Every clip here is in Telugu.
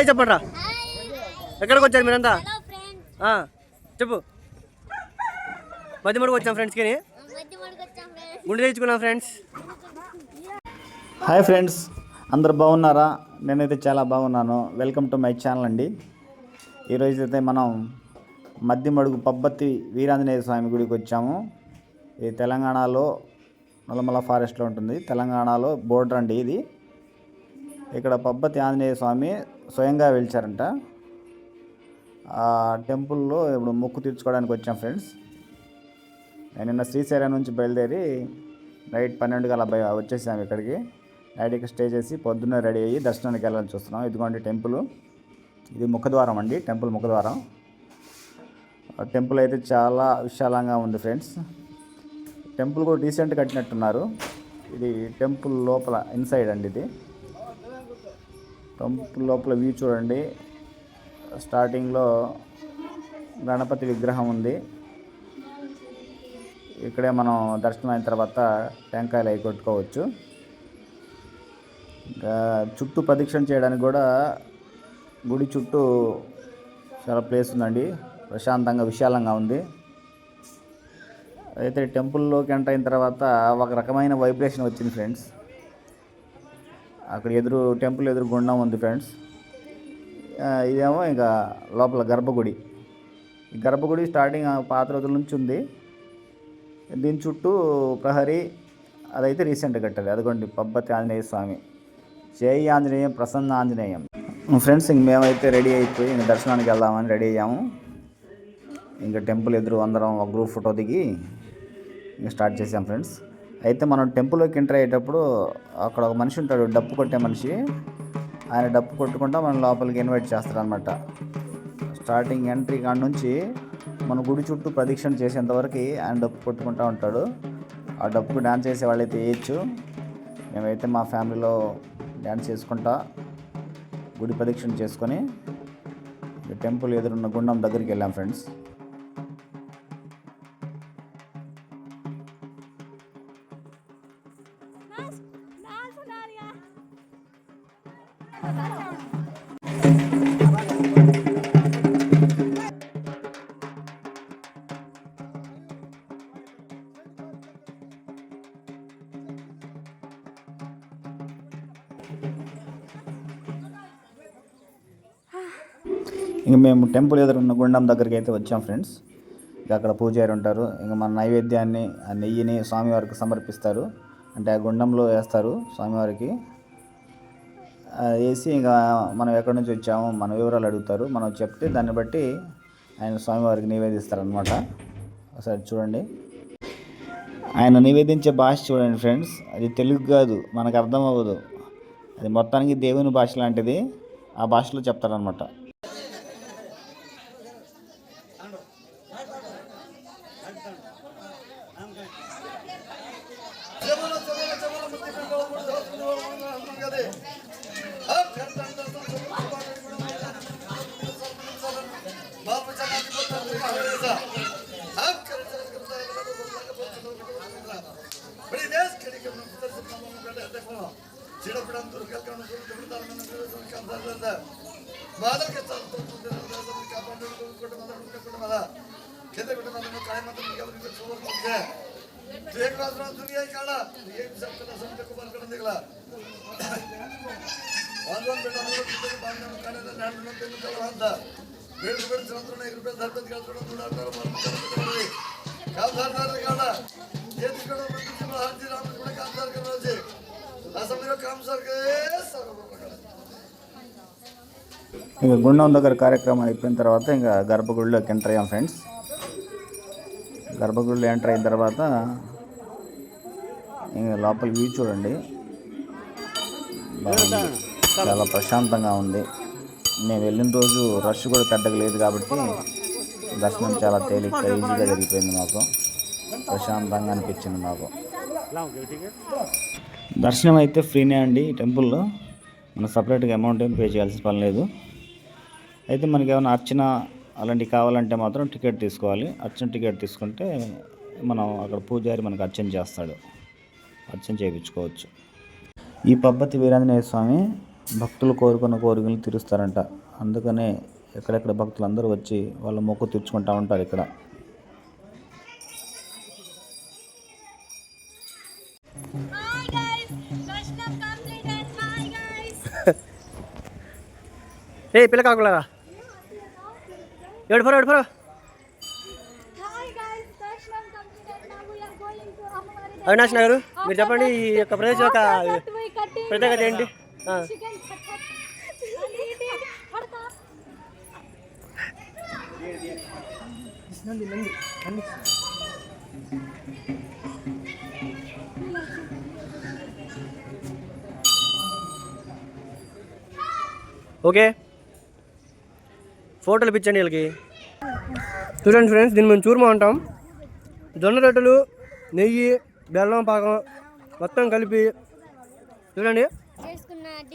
హాయ్ చెప్పండి రా ఎక్కడికి వచ్చారు మీరంతా? హలో ఫ్రెండ్స్ ఆ, చెప్పు. మధ్య మడుగు వచ్చాం ఫ్రెండ్స్కి గుండె తెచ్చుకున్నాం ఫ్రెండ్స్ హాయ్ ఫ్రెండ్స్ అందరు బాగున్నారా? నేనైతే చాలా బాగున్నాను. వెల్కమ్ టు మై ఛానల్ అండి. ఈరోజు అయితే మనం మద్దిమడుగు పబ్బతి వీరాంజనేయ స్వామి గుడికి వచ్చాము. ఇది తెలంగాణలో నల్లమల ఫారెస్ట్లో ఉంటుంది. తెలంగాణలో బోర్డర్ అండి ఇది. ఇక్కడ పబ్బతి ఆంజనేయ స్వామి స్వయంగా వెలిచారంట. ఆ టెంపుల్లో ఇప్పుడు మొక్కు తీర్చుకోవడానికి వచ్చాం ఫ్రెండ్స్. నేను నిన్న శ్రీశైలం నుంచి బయలుదేరి నైట్ పన్నెండుకి అలా బయ వచ్చేసాము ఇక్కడికి. నైట్ ఇక్కడ స్టే చేసి పొద్దున్నే రెడీ అయ్యి దర్శనానికి వెళ్ళాలని చూస్తున్నాం. ఇదిగోండి టెంపుల్. ఇది ముఖద్వారం అండి. టెంపుల్ ముఖద్వారం. టెంపుల్ అయితే చాలా విశాలంగా ఉంది ఫ్రెండ్స్. టెంపుల్ కూడా రీసెంట్ కట్టినట్టున్నారు. ఇది టెంపుల్ లోపల ఇన్సైడ్ అండి ఇది. టెంపుల్ లోపల వ్యూ చూడండి. స్టార్టింగ్లో గణపతి విగ్రహం ఉంది. ఇక్కడే మనం దర్శనం అయిన తర్వాత టెంకాయలు అవి కొట్టుకోవచ్చు. ఇంకా చుట్టూ ప్రదక్షిణ చేయడానికి కూడా గుడి చుట్టూ చాలా ప్లేస్ ఉందండి. ప్రశాంతంగా విశాలంగా ఉంది. అయితే టెంపుల్లోకి ఎంటర్ అయిన తర్వాత ఒక రకమైన వైబ్రేషన్ వచ్చింది ఫ్రెండ్స్. అక్కడ ఎదురు టెంపుల్ ఎదురు గుండం ఉంది ఫ్రెండ్స్. ఇదేమో ఇంకా లోపల గర్భగుడి. గర్భగుడి స్టార్టింగ్ పాత రోజుల నుంచి ఉంది. దీని చుట్టూ ప్రహరీ అదైతే రీసెంట్గా కట్టారు. అదిగోండి పబ్బతి ఆంజనేయ స్వామి. జై ఆంజనేయం ప్రసన్న ఆంజనేయం. ఫ్రెండ్స్ ఇంక మేమైతే రెడీ అయిపోయి ఇంక దర్శనానికి వెళ్దామని రెడీ అయ్యాము. ఇంకా టెంపుల్ ఎదురు అందరం ఒక గ్రూప్ ఫోటో దిగి ఇంకా స్టార్ట్ చేసాం ఫ్రెండ్స్. అయితే మనం టెంపుల్లోకి ఎంటర్ అయ్యేటప్పుడు అక్కడ ఒక మనిషి ఉంటాడు డప్పు కొట్టే మనిషి. ఆయన డప్పు కొట్టుకుంటా మనం లోపలికి ఇన్వైట్ చేస్తారనమాట స్టార్టింగ్ ఎంట్రీ కాడ నుంచి మన గుడి చుట్టూ ప్రదక్షిణ చేసేంతవరకు ఆయన డప్పు కొట్టుకుంటూ ఉంటాడు. ఆ డప్పుకు డ్యాన్స్ చేసే వాళ్ళైతే వేయచ్చు. మేమైతే మా ఫ్యామిలీలో డ్యాన్స్ చేసుకుంటా గుడి ప్రదక్షిణ చేసుకొని టెంపుల్ ఎదురున్న గుండం దగ్గరికి వెళ్ళాం ఫ్రెండ్స్. ఇంక మేము టెంపుల్ ఎదురున్న గుండం దగ్గరికి అయితే వచ్చాం ఫ్రెండ్స్. ఇక అక్కడ పూజారి ఉంటారు. ఇంకా మన నైవేద్యాన్ని ఆ నెయ్యిని స్వామివారికి సమర్పిస్తారు. అంటే ఆ గుండంలో వేస్తారు స్వామివారికి. వేసి ఇంకా మనం ఎక్కడి నుంచి వచ్చాము మన వివరాలు అడుగుతారు. మనం చెప్తే దాన్ని బట్టి ఆయన స్వామివారికి నివేదిస్తారనమాట ఒకసారి చూడండి. ఆయన నివేదించే భాష చూడండి ఫ్రెండ్స్. అది తెలుగు కాదు మనకు అర్థం అవ్వదు. అది మొత్తానికి దేవుని భాష లాంటిది. ఆ భాషలో చెప్తారనమాట చీడపడంతో కాపాడుకుంటున్న బాధలకు కాపాడుకుంటున్న కదా కింద పెట్టిన కాయమంత్రం చూడాలి एक राजराज दुनिया काढा एक सत्तर संत कुमारकडे निघाला भगवान बेटा बांधून काढायचा ध्यान म्हणून त्यांनी त्याला बांधला वेळ वेळ संतून एक रुपया धरपत घालतो काल झाला काढा ఇక గుండం దగ్గర కార్యక్రమం అయిపోయిన తర్వాత ఇంకా గర్భగుడిలోకి ఎంటర్ అయ్యాం ఫ్రెండ్స్. గర్భగుడిలో ఎంటర్ అయిన తర్వాత ఇంకా లోపల వ్యూ చూడండి. చాలా ప్రశాంతంగా ఉంది. మేము వెళ్ళిన రోజు రష్ కూడా పెద్దగా లేదు కాబట్టి దర్శనం చాలా తేలిక ఈజీగా జరిగిపోయింది మాకు. ప్రశాంతంగా అనిపించింది మాకు. దర్శనం అయితే ఫ్రీనే అండి ఈ టెంపుల్లో. మనం సపరేట్గా అమౌంట్ ఏం పే చేయాల్సిన పని లేదు. అయితే మనకి ఏమైనా అర్చన అలాంటివి కావాలంటే మాత్రం టికెట్ తీసుకోవాలి. అర్చన టికెట్ తీసుకుంటే మనం అక్కడ పూజారి మనకు అర్చన చేస్తాడు. అర్చన చేయించుకోవచ్చు. ఈ పద్ధతి వీరాంజనేయ స్వామి భక్తులు కోరుకున్న కోరికలు తీరుస్తారంట. అందుకనే ఎక్కడెక్కడ భక్తులు అందరూ వచ్చి వాళ్ళ మొక్కు తీర్చుకుంటూ ఉంటారు ఇక్కడ. We are going to Amavali. Avinash Nagar. మీరు చెప్పండి ఈ యొక్క ప్రదేశం యొక్క. ప్రత్యేకత ఏంటి? ఆ, ఫోటోలు పిచ్చండి వీళ్ళకి. చూడండి ఫ్రెండ్స్ దీన్ని మేము చూర్మా అంటాం. జొన్న రొట్టెలు నెయ్యి బెల్లం పాకం మొత్తం కలిపి చూడండి.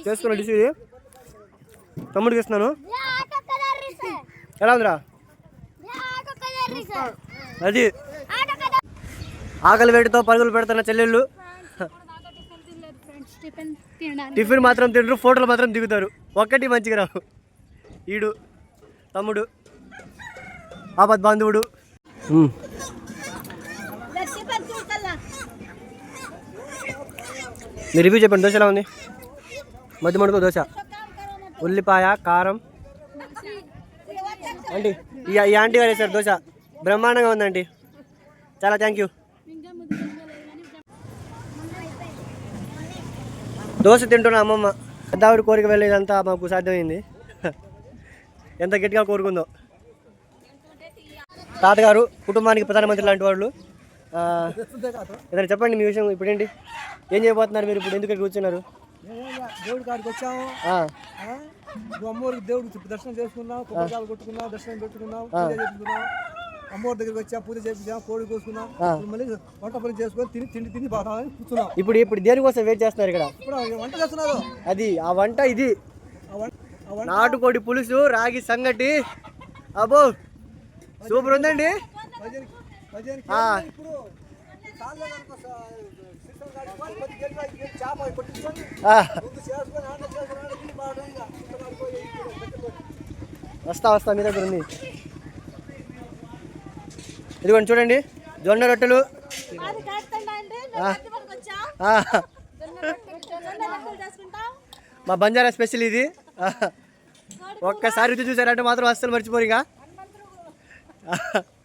చేసుకున్న డిష్ ఇది. తమ్ముడికి ఇస్తున్నాను. ఎలా ఉందిరా. అది. ఆకలి వేడితో పరుగులు పెడుతున్న చెల్లెళ్ళు. టిఫిన్ మాత్రం తింటారు ఫోటోలు మాత్రం దిగుతారు. ఒక్కటి మంచిగా రావు. ఈడు తమ్ముడు. ఆపద్ బాంధవుడు ఉమ్. టిఫిన్ తీసుకెళ్ళా మీ రివ్యూ చెప్పండి దోశ ఎలా ఉంది? మధ్య మడుకు దోశ. ఉల్లిపాయ కారం. ఆంటీ ఈ ఈ ఆంటీ గారు వేశారు దోశ. బ్రహ్మాండంగా ఉందండి చాలా థ్యాంక్ యూ దోశ తింటున్న అమ్మమ్మ. పెద్దావిడ కోరిక వెళ్ళేదంతా మాకు సాధ్యమైంది. ఎంత గట్టిగా కోరుకుందో. తాతగారు కుటుంబానికి ప్రధానమంత్రి లాంటి వాళ్ళు. ఏదైనా చెప్పండి మీ విషయం ఇప్పుడు ఏంటి ఏం చేయబోతున్నారు మీరు ఇప్పుడు? ఎందుకు ఇక్కడ కూర్చున్నారు? దేవుడి కాడికి వచ్చాము. అమ్మవారికి దేవుడికి దర్శనం చేసుకున్నాం కొబ్బరికాయలు కొట్టుకున్నాం దర్శనం పెట్టుకున్నాం పూజ చేసుకున్నాం అమ్మవారి దగ్గరికి వచ్చాం పూజ చేపించాం కోడి కోసుకున్నాం మళ్ళీ వంట పని చేసుకొని తిని తిండి తిని బాగా కూర్చున్నాం. ఇప్పుడు ఇప్పుడు దేనికోసం వెయిట్ చేస్తున్నారు ఇక్కడ? ఇప్పుడు వంట చేస్తున్నారు. అది ఆ వంట ఇది. నాటుకోడి పులుసు రాగి సంగటి. అబ్బో సూపర్ ఉందండి. వస్తా వస్తా మీ దగ్గర ఉంది. ఇదిగోండి చూడండి. జొన్న రొట్టెలు. మా బంజారా స్పెషల్ ఇది. ఒక్కసారి రుచి చూసారంటే మాత్రం అస్సలు మర్చిపోరు ఇక.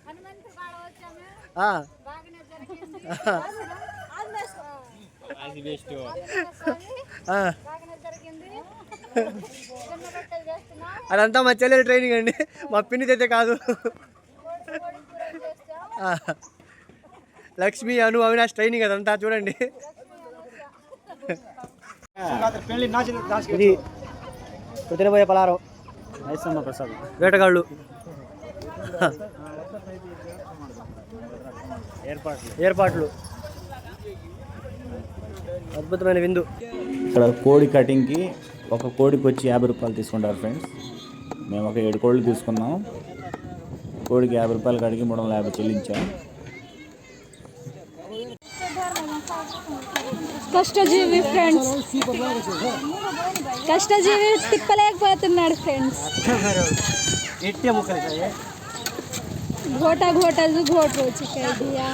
హనుమంతు కాడ వచ్చాము ఆ, బాగానే జరిగింది ఆ. బాగానే జరిగింది జొన్న రొట్టెలు చేస్తున్నాం అదంతా మా చెల్లెలు ట్రైనింగ్ అండి. మా పిన్ని అయితే కాదు. లక్ష్మి అను అవినాష్ ట్రైనింగ్ అదంతా చూడండి. ఇది తినబోయే పలారం. ప్రసాద్. వేటగాళ్ళు. ఏర్పాట్లు. ఏర్పాట్లు. అద్భుతమైన విందు. ఇక్కడ కోడి కటింగ్కి ఒక కోడికి వచ్చి యాభై రూపాయలు తీసుకుంటారు ఫ్రెండ్స్. మేము ఒక ఏడు కోళ్ళు తీసుకున్నాం. కోడికి యాభై రూపాయలు కడిగి మూడు వందల యాభై చెల్లించాం. కష్టజీవి ఫ్రెండ్స్ కష్టజీవి తిప్పలేకపోతున్నాడు ఫ్రెండ్స్ ఎట్టి ముక్కలు घोटा घोटा जो घोट रो चिकन दिया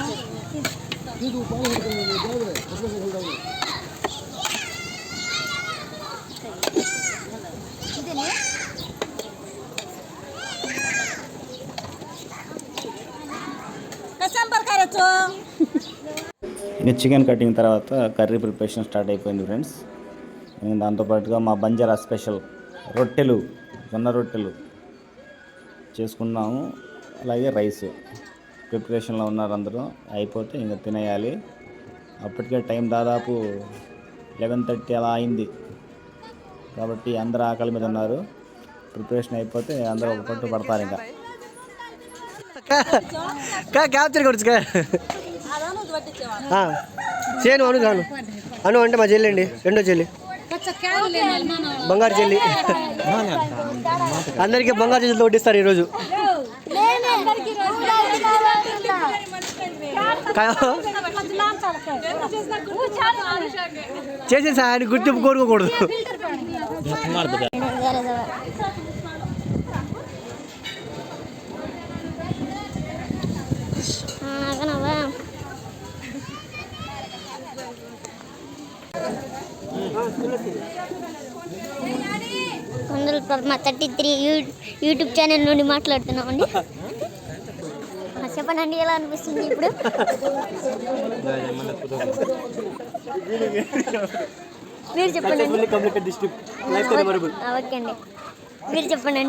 ఇంకా చికెన్ కటింగ్ తర్వాత కర్రీ ప్రిపరేషన్ స్టార్ట్ అయిపోయింది ఫ్రెండ్స్. దాంతోపాటుగా మా బంజారా స్పెషల్ రొట్టెలు జొన్న రొట్టెలు చేసుకున్నాము. అలాగే రైస్ ప్రిపరేషన్లో ఉన్నారు అందరూ. అయిపోతే ఇంకా తినేయాలి. అప్పటికే టైం దాదాపు లెవెన్ థర్టీ అలా అయింది. కాబట్టి అందరు ఆకలి మీద ఉన్నారు. ప్రిపరేషన్ అయిపోతే అందరూ ఒక పట్టు పడతారు ఇంకా. క్యాప్చర్ కొడుచుకా చేను అను కాను అను అంటే మా చెల్లి. అండి రెండో చెల్లి బంగారు చెల్లి. అందరికీ బంగారు చెల్లితో వడ్డిస్తారు ఈరోజు. చాలకాయ చేసేసి ఆయన గుర్తింపు కోరుకోకూడదు. ఫిల్టర్ కొందరు Padma thirty three YouTube channel నుండి మాట్లాడుతున్నామండి. అండి చెప్పండి ఎలా అనిపిస్తుంది ఇప్పుడు? మీరు చెప్పండి. ఓకే అండి. మీరు చెప్పండి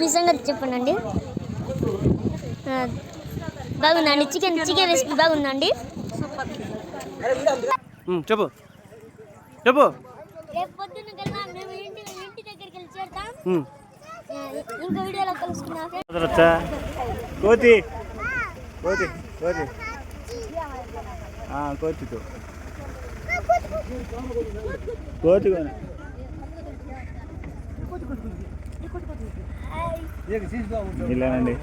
మీ సంగతి చెప్పండి బాగుందండి. చికెన్ చికెన్ రెసిపీ బాగుందండి. చెప్పు. చెప్పు. కోతి. కోతి కోతి. కోతితో కోతి కొని. ఇలానండి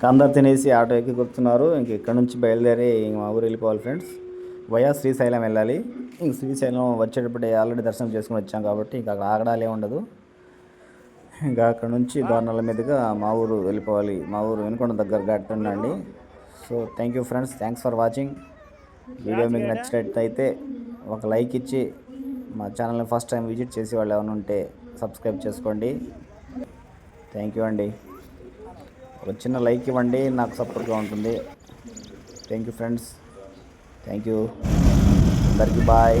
ఇంకా అందరు తినేసి ఆటో ఎక్కి కూర్చున్నారు. ఇంక ఇక్కడ నుంచి బయలుదేరి మా ఊరు వెళ్ళిపోవాలి ఫ్రెండ్స్. వయా శ్రీశైలం వెళ్ళాలి. ఇంక శ్రీశైలం వచ్చేటప్పుడే ఆల్రెడీ దర్శనం చేసుకుని వచ్చాం కాబట్టి ఇంకా అక్కడ ఆగడాలే ఉండదు. ఇంకా అక్కడ నుంచి దోర్నల మీదుగా మా ఊరు వెళ్ళిపోవాలి. మా ఊరు వెనుకొండ దగ్గర గట్టి ఉండండి so thank you friends thanks for watching video మీకు నచ్చినట్టయితే ఒక లైక్ ఇచ్చి మా ఛానల్ని ఫస్ట్ టైం విజిట్ చేసే వాళ్ళు ఏమైనా ఉంటే సబ్స్క్రైబ్ చేసుకోండి. థ్యాంక్ యూ అండి. ఒక చిన్న లైక్ ఇవ్వండి నాకు సపోర్ట్గా ఉంటుంది. Thank you friends thank you అందరికీ బాయ్